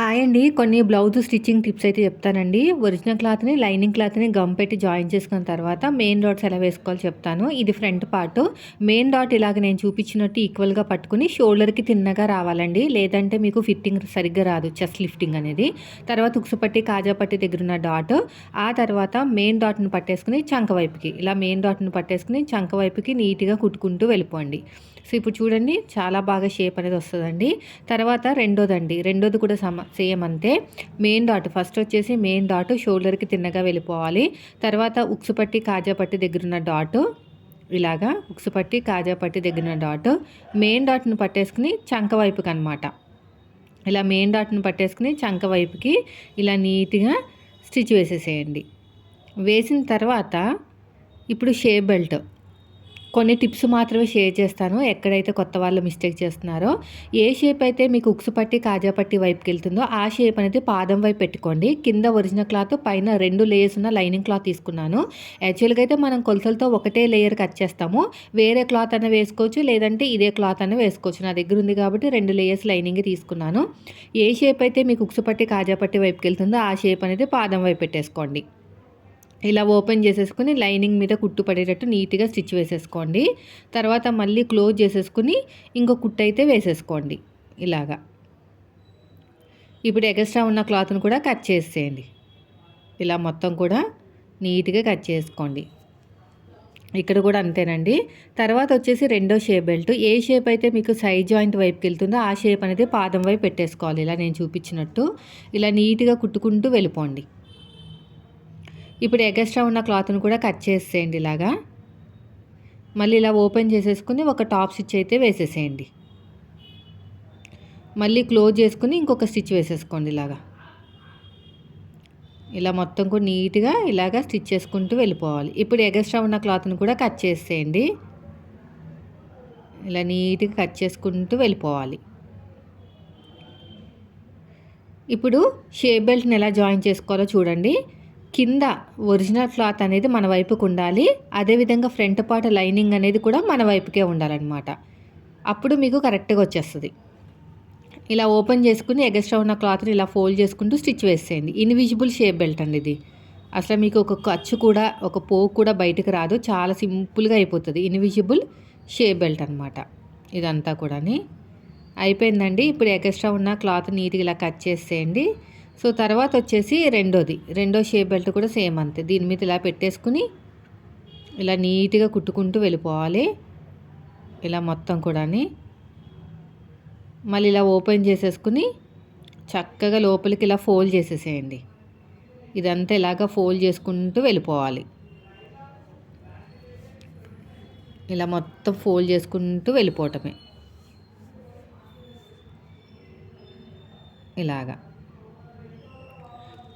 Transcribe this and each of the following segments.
Hi అండి. కొన్ని blouse stitching tips అయితే చెప్తానండి. ఒరిజినల్ క్లాత్ని లైనింగ్ క్లాత్ని గమ్ పెట్టి జాయిన్ చేసుకున్న తర్వాత మెయిన్ డాట్స్ ఎలా వేసుకోవాలో చెప్తాను. ఇది ఫ్రంట్ పార్ట్. మెయిన్ డాట్ ఇలాగ నేను చూపించినట్టు ఈక్వల్గా పట్టుకుని షోల్డర్కి తిన్నగా రావాలండి. లేదంటే మీకు ఫిట్టింగ్ సరిగ్గా రాదు చెస్ట్ లిఫ్టింగ్ అనేది. తర్వాత ఉక్సుపట్టి కాజాపట్టి దగ్గర ఉన్న డాట్. ఆ తర్వాత మెయిన్ డాట్ని పట్టేసుకుని చంక వైపుకి ఇలా మెయిన్ డాట్ని పట్టేసుకుని చంక వైపుకి నీట్గా కుట్టుకుంటూ వెళ్ళిపోండి. సో ఇప్పుడు చూడండి చాలా బాగా షేప్ అనేది వస్తుందండి. తర్వాత రెండోదండి. రెండోది కూడా సమ సేమ్ అంతే మెయిన్ డాట్ ఫస్ట్ వచ్చేసి మెయిన్ డాట్ షోల్డర్కి తిన్నగా వెళ్ళిపోవాలి. తర్వాత ఉక్సు పట్టి కాజా పట్టి దగ్గర ఉన్న డాట్ ఇలాగా ఉక్సు పట్టి కాజా పట్టి దగ్గర ఉన్న డాట్ మెయిన్ డాట్ను పట్టేసుకుని చంక వైపుకి అనమాట ఇలా మెయిన్ డాట్ను పట్టేసుకుని చంక వైపుకి ఇలా నీట్గా స్టిచ్ వేసేసేయండి. వేసిన తర్వాత ఇప్పుడు షేప్ బెల్ట్ కొన్ని టిప్స్ మాత్రమే షేర్ చేస్తాను. ఎక్కడైతే కొత్త వాళ్ళు మిస్టేక్ చేస్తున్నారో ఏ షేప్ అయితే మీకు ఉక్సు పట్టి కాజా పట్టి వైపుకి వెళ్తుందో ఆ షేప్ అనేది పాదం వైపు పెట్టుకోండి. కింద ఒరిజినల్ క్లాత్ పైన రెండు లేయర్స్ ఉన్న లైనింగ్ క్లాత్ తీసుకున్నాను. యాక్చువల్గా అయితే మనం కొలతలతో ఒకటే లేయర్ కట్ చేస్తాము. వేరే క్లాత్ అన్న వేసుకోవచ్చు లేదంటే ఇదే క్లాత్ అన్న వేసుకోవచ్చు. నా దగ్గర ఉంది కాబట్టి రెండు లేయర్స్ లైనింగ్ తీసుకున్నాను. ఏ షేప్ అయితే మీకు ఉక్సు పట్టి కాజా పట్టి వైపుకి వెళ్తుందో ఆ షేప్ అనేది పాదం వైపు పెట్టేసుకోండి. ఇలా ఓపెన్ చేసేసుకుని లైనింగ్ మీద కుట్టు పడేటట్టు నీట్గా స్టిచ్ వేసేసుకోండి. తర్వాత మళ్ళీ క్లోజ్ చేసేసుకుని ఇంకో కుట్టు అయితే వేసేసుకోండి. ఇలాగా. ఇప్పుడు ఎగస్ట్రా ఉన్న క్లాత్ను కూడా కట్ చేసేయండి. ఇలా మొత్తం కూడా నీట్గా కట్ చేసుకోండి. ఇక్కడ కూడా అంతేనండి. తర్వాత వచ్చేసి రెండో షేప్ బెల్ట్. ఏ షేప్ అయితే మీకు సైడ్ జాయింట్ వైపుకి వెళ్తుందో ఆ షేప్ అనేది పాదం వైపు పెట్టేసుకోవాలి. ఇలా నేను చూపించినట్టు. ఇలా నీట్గా కుట్టుకుంటూ వెళ్ళిపోండి. ఇప్పుడు ఎగస్ట్రా ఉన్న క్లాత్ను కూడా కట్ చేసేయండి ఇలాగా. మళ్ళీ ఇలా ఓపెన్ చేసేసుకుని ఒక టాప్ స్టిచ్ అయితే వేసేసేయండి. మళ్ళీ క్లోజ్ చేసుకుని ఇంకొక స్టిచ్ వేసేసుకోండి ఇలాగా. ఇలా మొత్తం కూడా నీట్గా ఇలాగా స్టిచ్ చేసుకుంటూ వెళ్ళిపోవాలి. ఇప్పుడు ఎగస్ట్రా ఉన్న క్లాత్ను కూడా కట్ చేసేయండి. ఇలా నీట్గా కట్ చేసుకుంటూ వెళ్ళిపోవాలి. ఇప్పుడు షేప్ బెల్ట్ని ఎలా జాయిన్ చేసుకోవాలో చూడండి. కింద ఒరిజినల్ క్లాత్ అనేది మన వైపుకు ఉండాలి. అదేవిధంగా ఫ్రంట్ పార్ట్ లైనింగ్ అనేది కూడా మన వైపుకే ఉండాలన్నమాట. అప్పుడు మీకు కరెక్ట్గా వచ్చేస్తుంది. ఇలా ఓపెన్ చేసుకుని ఎగస్ట్రా ఉన్న క్లాత్ని ఇలా ఫోల్డ్ చేసుకుంటూ స్టిచ్ వేసేయండి. ఇన్విజిబుల్ షేప్ బెల్ట్ అండి ఇది. అసలు మీకు ఒక ఖర్చు కూడా ఒక పోగు కూడా బయటకు రాదు. చాలా సింపుల్గా అయిపోతుంది. ఇన్విజిబుల్ షేప్ బెల్ట్ అనమాట ఇదంతా కూడా అయిపోయిందండి. ఇప్పుడు ఎగస్ట్రా ఉన్న క్లాత్ నీట్గా ఇలా కట్ చేసేయండి. సో తర్వాత వచ్చేసి రెండోది. రెండో షేప్ బెల్ట్ కూడా సేమ్ అంతే. దీని మీద ఇలా పెట్టేసుకుని ఇలా నీట్గా కుట్టుకుంటూ వెళ్ళిపోవాలి. ఇలా మొత్తం కూడా మళ్ళీ ఇలా ఓపెన్ చేసేసుకుని చక్కగా లోపలికి ఇలా ఫోల్డ్ చేసేసేయండి. ఇదంతా ఇలాగా ఫోల్డ్ చేసుకుంటూ వెళ్ళిపోవాలి. ఇలా మొత్తం ఫోల్డ్ చేసుకుంటూ వెళ్ళిపోవటమే. ఇలాగా.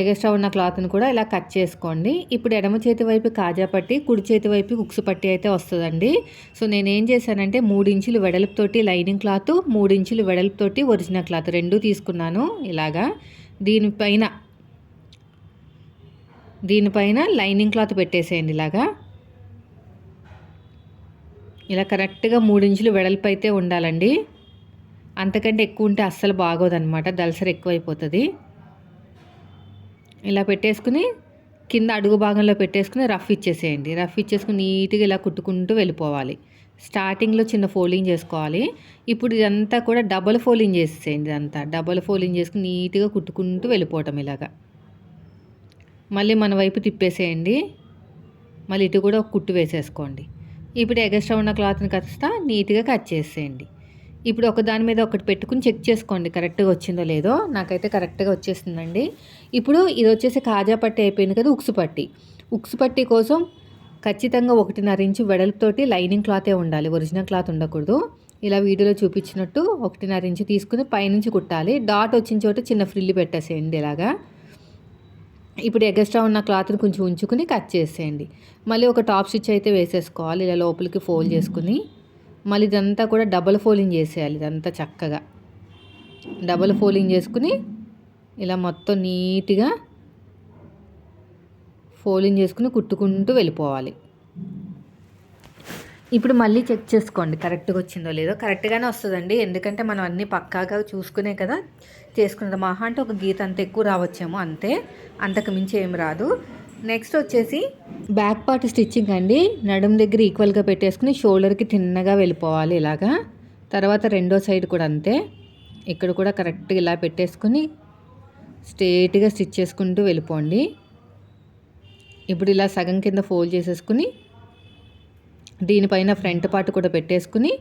ఎగస్ట్రా ఉన్న క్లాత్ని కూడా ఇలా కట్ చేసుకోండి. ఇప్పుడు ఎడమ చేతి వైపు కాజా పట్టి కుడి చేతి వైపు ఉక్సు పట్టి అయితే వస్తుందండి. సో నేనేం చేశానంటే మూడించులు వెడల్పుతోటి లైనింగ్ క్లాత్ మూడించులు వెడల్పుతోటి ఒరిజినల్ క్లాత్ రెండు తీసుకున్నాను ఇలాగా. దీనిపైన దీనిపైన లైనింగ్ క్లాత్ పెట్టేసేయండి ఇలాగా. ఇలా కరెక్ట్గా మూడించులు వెడల్పు అయితే ఉండాలండి. అంతకంటే ఎక్కువ ఉంటే అస్సలు బాగోదన్నమాట. దలసరి ఎక్కువైపోతుంది. ఇలా పెట్టేసుకుని కింద అడుగు భాగంలో పెట్టేసుకుని రఫ్ ఇచ్చేసేయండి. రఫ్ ఇచ్చేసుకుని నీట్గా ఇలా కుట్టుకుంటూ వెళ్ళిపోవాలి. స్టార్టింగ్లో చిన్న ఫోల్డింగ్ చేసుకోవాలి. ఇప్పుడు ఇదంతా కూడా డబల్ ఫోల్డింగ్ చేసేసేయండి ఇదంతా. డబల్ ఫోల్డింగ్ చేసుకుని నీట్గా కుట్టుకుంటూ వెళ్ళిపోవటం ఇలాగా. మళ్ళీ మన వైపు తిప్పేసేయండి. మళ్ళీ ఇటు కూడా ఒక కుట్టు వేసేసుకోండి. ఇప్పుడు ఎగస్ట్రా ఉన్న క్లాత్ని కస్తా నీట్గా కట్ చేసేయండి. ఇప్పుడు ఒక దాని మీద ఒకటి పెట్టుకుని చెక్ చేసుకోండి కరెక్ట్గా వచ్చిందో లేదో. నాకైతే కరెక్ట్గా వచ్చేస్తుందండి ఇప్పుడు ఇది వచ్చేసి కాజా పట్టి అయిపోయింది కదా ఉక్సు పట్టి. ఉక్సు పట్టి కోసం ఖచ్చితంగా ఒకటిన్నర ఇంచు వెడల్పుతోటి లైనింగ్ క్లాతే ఉండాలి ఒరిజినల్ క్లాత్ ఉండకూడదు. ఇలా వీడియోలో చూపించినట్టు ఒకటిన్నర ఇంచు తీసుకుని పైనుంచి కుట్టాలి. డాట్ వచ్చిన చోట చిన్న ఫ్రిల్లు పెట్టేసేయండి ఇలాగా. ఇప్పుడు ఎగస్ట్రా ఉన్న క్లాత్ని కొంచెం ఉంచుకుని కట్ చేసేయండి. మళ్ళీ ఒక టాప్ స్టిచ్ అయితే వేసేసుకోవాలి ఇలా లోపలికి ఫోల్డ్ చేసుకుని. మళ్ళీ ఇదంతా కూడా డబల్ ఫోలింగ్ చేసేయాలి ఇదంతా చక్కగా. డబల్ ఫోలింగ్ చేసుకుని ఇలా మొత్తం నీట్గా ఫోలింగ్ చేసుకుని కుట్టుకుంటూ వెళ్ళిపోవాలి. ఇప్పుడు మళ్ళీ చెక్ చేసుకోండి కరెక్ట్గా వచ్చిందో లేదో. కరెక్ట్గానే వస్తుందండి ఎందుకంటే మనం అన్నీ పక్కాగా చూసుకునే కదా చేసుకున్నది మహా అంటే ఒక గీత అంత ఎక్కువ రావచ్చేమో అంతే అంతకు మించి ఏం రాదు. నెక్స్ట్ వచ్చేసి బ్యాక్ పార్ట్ స్టిచ్చింగ్ అండి. నడుం దగ్గర ఈక్వల్గా పెట్టేసుకుని షోల్డర్కి తిన్నగా వెళ్ళిపోవాలి ఇలాగా. తర్వాత రెండో సైడ్ కూడా అంతే. ఇక్కడ కూడా కరెక్ట్గా ఇలా పెట్టేసుకుని స్ట్రేట్గా స్టిచ్ చేసుకుంటూ వెళ్ళిపోండి. ఇప్పుడు ఇలా సగం కింద ఫోల్డ్ చేసేసుకుని దీనిపైన ఫ్రంట్ పార్ట్ కూడా పెట్టేసుకుని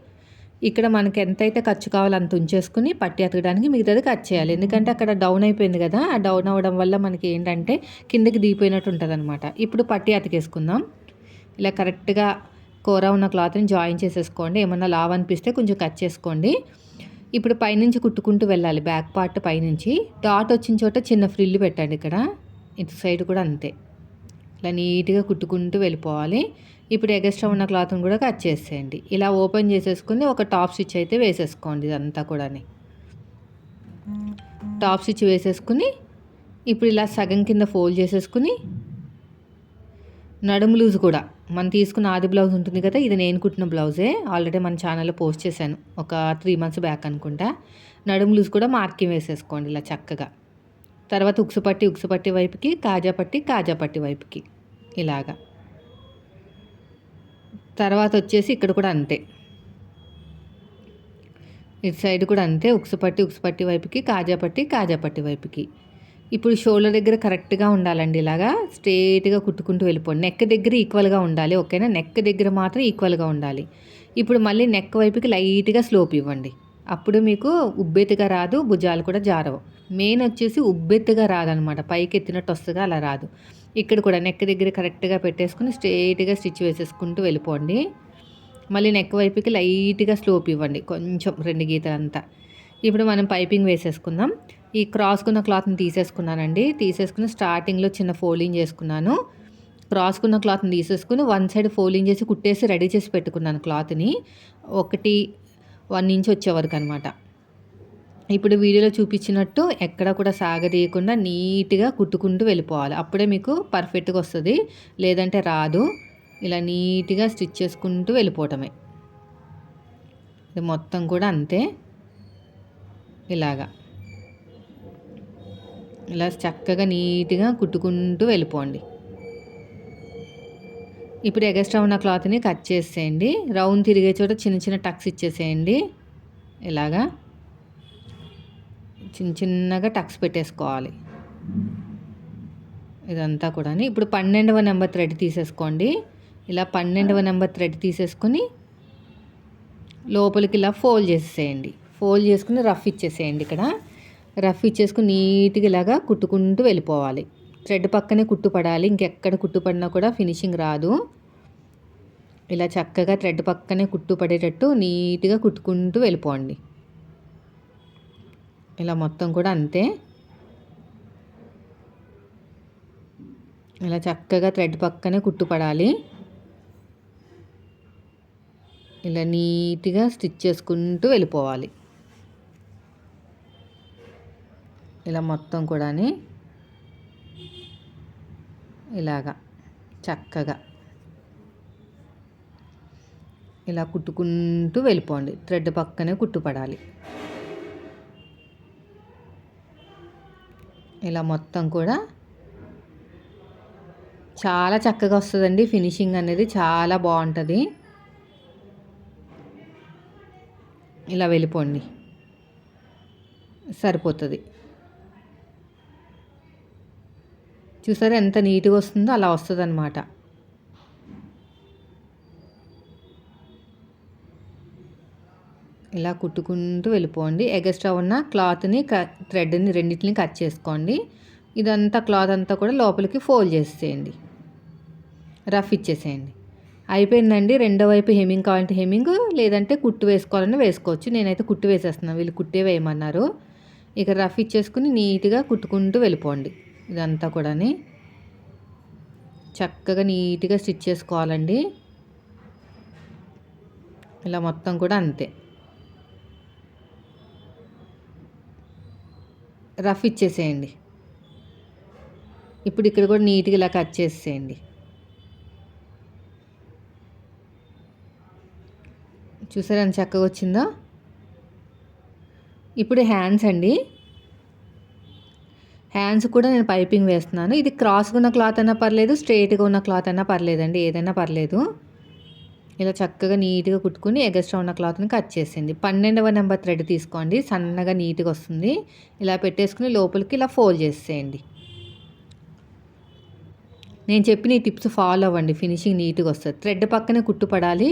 ఇక్కడ మనకి ఎంతైతే ఖర్చు కావాలో అంత ఉంచేసుకుని పట్టి అతకడానికి మిగతాది కట్ చేయాలి. ఎందుకంటే అక్కడ డౌన్ అయిపోయింది కదా ఆ డౌన్ అవ్వడం వల్ల మనకి ఏంటంటే కిందకి దిగిపోయినట్టు ఉంటుంది అనమాట ఇప్పుడు పట్టి అతికేసుకుందాం. ఇలా కరెక్ట్గా కూర ఉన్న క్లాత్ని జాయిన్ చేసేసుకోండి. ఏమన్నా లావ్ అనిపిస్తే కొంచెం కట్ చేసుకోండి. ఇప్పుడు పైనుంచి కుట్టుకుంటూ వెళ్ళాలి బ్యాక్ పార్ట్ పైనుంచి. డాట్ వచ్చిన చోట చిన్న ఫ్రిల్లు పెట్టండి ఇక్కడ. ఇటు సైడ్ కూడా అంతే. ఇలా నీట్గా కుట్టుకుంటూ వెళ్ళిపోవాలి. ఇప్పుడు ఎగస్ట్రా ఉన్న క్లాత్ని కూడా కట్ చేసేయండి. ఇలా ఓపెన్ చేసేసుకుని ఒక టాప్ స్టిచ్ అయితే వేసేసుకోండి ఇదంతా కూడా టాప్ స్టిచ్ వేసేసుకుని ఇప్పుడు ఇలా సగం కింద ఫోల్డ్ చేసేసుకుని నడుము లూజ్ కూడా. మనం తీసుకున్న ఆది బ్లౌజ్ ఉంటుంది కదా ఇది నేను కుట్టిన బ్లౌజే. ఆల్రెడీ మన ఛానల్లో పోస్ట్ చేశాను ఒక త్రీ మంత్స్ బ్యాక్ అనుకుంటా. నడుము లూజ్ కూడా మార్కింగ్ వేసేసుకోండి ఇలా చక్కగా. తర్వాత ఉక్సుపట్టి ఉక్సుపట్టి వైపుకి కాజాపట్టి కాజాపట్టి వైపుకి ఇలాగా. తర్వాత వచ్చేసి ఇక్కడ కూడా అంతే. ఇటు సైడ్ కూడా అంతే ఉక్సుపట్టి ఉక్సుపట్టి వైపుకి కాజాపట్టి కాజాపట్టి వైపుకి. ఇప్పుడు షోల్డర్ దగ్గర కరెక్ట్గా ఉండాలండి ఇలాగా స్ట్రేట్గా కుట్టుకుంటూ వెళ్ళిపోండి. నెక్ దగ్గర ఈక్వల్గా ఉండాలి ఓకేనా? నెక్ దగ్గర మాత్రం ఈక్వల్గా ఉండాలి. ఇప్పుడు మళ్ళీ నెక్ వైపుకి లైట్గా స్లోప్ ఇవ్వండి. అప్పుడు మీకు ఉబ్బెత్తుగా రాదు భుజాలు కూడా జారవు. మెయిన్ వచ్చేసి ఉబ్బెత్తుగా రాదనమాట. పైకి ఎత్తినట్టు వస్తుందా అలా రాదు. ఇక్కడ కూడా నెక్ దగ్గర కరెక్ట్గా పెట్టేసుకుని స్ట్రైట్గా స్టిచ్ వేసేసుకుంటూ వెళ్ళిపోండి. మళ్ళీ నెక్ వైపుకి లైట్గా స్లోప్ ఇవ్వండి కొంచెం రెండు గీతలంతా. అంతా ఇప్పుడు మనం పైపింగ్ వేసేసుకుందాం. ఈ క్రాస్కున్న క్లాత్ని తీసేసుకున్నానండి. తీసేసుకుని స్టార్టింగ్లో చిన్న ఫోల్డింగ్ చేసుకున్నాను. క్రాస్కున్న క్లాత్ని తీసేసుకుని వన్ సైడ్ ఫోల్డింగ్ చేసి కుట్టేసి రెడీ చేసి పెట్టుకున్నాను క్లాత్ని ఒకటి వన్ ఇంచ్ వచ్చే వరకు అనమాట ఇప్పుడు వీడియోలో చూపించినట్టు ఎక్కడ కూడా సాగదీయకుండా నీట్గా కుట్టుకుంటూ వెళ్ళిపోవాలి. అప్పుడే మీకు పర్ఫెక్ట్గా వస్తుంది. లేదంటే రాదు. ఇలా నీట్గా స్టిచ్ చేసుకుంటూ వెళ్ళిపోవటమే. ఇది మొత్తం కూడా అంతే. ఇలాగా. ఇలా చక్కగా నీట్గా కుట్టుకుంటూ వెళ్ళిపోండి. ఇప్పుడు ఎగస్ట్రా ఉన్న క్లాత్ని కట్ చేసేయండి. రౌండ్ తిరిగే చోట చిన్న చిన్న టక్స్ ఇచ్చేసేయండి. ఇలాగా. చిన్న చిన్నగా టక్స్ పెట్టేసుకోవాలి. ఇదంతా కూడా ఇప్పుడు పన్నెండవ నెంబర్ థ్రెడ్ తీసేసుకోండి. ఇలా పన్నెండవ నెంబర్ థ్రెడ్ తీసేసుకొని లోపలికి ఇలా ఫోల్డ్ చేసేయండి ఫోల్డ్ చేసుకుని రఫ్ ఇచ్చేసేయండి ఇక్కడ. రఫ్ ఇచ్చేసుకుని నీట్గా ఇలాగా కుట్టుకుంటూ వెళ్ళిపోవాలి. థ్రెడ్ పక్కనే కుట్టుపడాలి. ఇంకెక్కడ కుట్టుపడినా కూడా ఫినిషింగ్ రాదు. ఇలా చక్కగా థ్రెడ్ పక్కనే కుట్టు పడేటట్టు నీట్గా కుట్టుకుంటూ వెళ్ళిపోండి. ఇలా మొత్తం కూడా అంతే. ఇలా చక్కగా థ్రెడ్ పక్కనే కుట్టుపడాలి. ఇలా నీట్గా స్టిచ్ చేసుకుంటూ వెళ్ళిపోవాలి. ఇలా మొత్తం కూడా ఇలాగా చక్కగా. ఇలా కుట్టుకుంటూ వెళ్ళిపోండి. థ్రెడ్ పక్కనే కుట్టుపడాలి. ఇలా మొత్తం కూడా. చాలా చక్కగా వస్తుందండి. ఫినిషింగ్ అనేది చాలా బాగుంటుంది. ఇలా వెళ్ళిపోండి. సరిపోతుంది. చూసారా ఎంత నీట్గా వస్తుందో అలా వస్తుంది ఇలా కుట్టుకుంటూ వెళ్ళిపోండి. ఎగస్ట్రా ఉన్న క్లాత్ని క థ్రెడ్ని రెండింటిని కట్ చేసుకోండి. ఇదంతా క్లాత్ అంతా కూడా లోపలికి ఫోల్డ్ చేసేయండి. రఫ్ ఇచ్చేసేయండి. అయిపోయిందండి. రెండో వైపు హెమ్మింగ్ కావాలంటే హెమ్మింగ్ లేదంటే కుట్టు వేసుకోవాలని వేసుకోవచ్చు. నేనైతే కుట్టు వేసేస్తున్నాను. వీళ్ళు కుట్టే వేయమన్నారు. ఇక రఫ్ ఇచ్చేసుకుని నీట్గా కుట్టుకుంటూ వెళ్ళిపోండి. ఇదంతా కూడా చక్కగా నీట్గా స్టిచ్ చేసుకోవాలండి. ఇలా మొత్తం కూడా అంతే. రఫ్ ఇచ్చేసేయండి. ఇప్పుడు ఇక్కడ కూడా నీట్గా ఇలా కట్ చేసేయండి చూసారా ఎంత చక్కగా వచ్చిందో? ఇప్పుడు హ్యాండ్స్ అండి. హ్యాండ్స్ కూడా నేను పైపింగ్ వేస్తున్నాను. ఇది క్రాస్గా ఉన్న క్లాత్ అయినా పర్లేదు స్ట్రైట్గా ఉన్న క్లాత్ అయినా పర్లేదండి ఏదైనా పర్లేదు. ఇలా చక్కగా నీట్గా కుట్టుకుని ఎగస్ట్రా ఉన్న క్లాత్ని కట్ చేసింది పన్నెండవ నెంబర్ థ్రెడ్ తీసుకోండి. సన్నగా నీట్గా వస్తుంది. ఇలా పెట్టేసుకుని లోపలికి ఇలా ఫోల్డ్ చేసేయండి. నేను చెప్పిన ఈ టిప్స్ ఫాలో అవ్వండి. ఫినిషింగ్ నీట్గా వస్తుంది. థ్రెడ్ పక్కనే కుట్టు పడాలి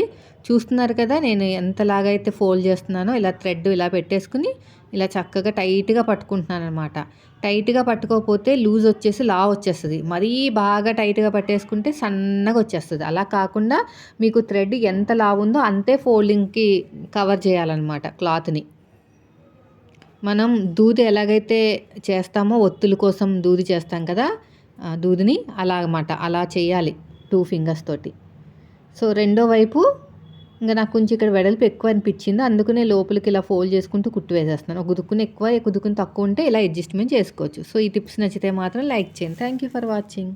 చూస్తున్నారు కదా నేను ఎంతలాగా అయితే ఫోల్డ్ చేస్తున్నానో ఇలా థ్రెడ్ ఇలా పెట్టేసుకుని ఇలా చక్కగా టైట్గా పట్టుకుంటున్నాను అనమాట టైట్గా పట్టుకోకపోతే లూజ్ వచ్చేసి లా వచ్చేస్తుంది. మరీ బాగా టైట్గా పట్టేసుకుంటే సన్నగా వచ్చేస్తుంది. అలా కాకుండా మీకు థ్రెడ్ ఎంత లా ఉందో అంతే ఫోల్డింగ్కి కవర్ చేయాలన్నమాట క్లాత్ని. మనం దూది ఎలాగైతే చేస్తామో ఒత్తుల కోసం దూది చేస్తాం కదా దూదిని అలా అన్నమాట అలా చేయాలి టూ ఫింగర్స్ తోటి. సో రెండో వైపు ఇంకా నాకు కొంచెం ఇక్కడ వెడల్పు ఎక్కువ అనిపించింది అందుకనే లోపలికి ఇలా ఫోల్డ్ చేసుకుంటూ కుట్టు వేసేస్తున్నాను. ఒక దుక్కుని ఎక్కువ ఒక దుక్కుని తక్కువ ఉంటే ఇలా అడ్జస్ట్మెంట్ చేసుకోవచ్చు. సో ఈ టిప్స్ నచ్చితే మాత్రం లైక్ చేయండి. Thank you for watching.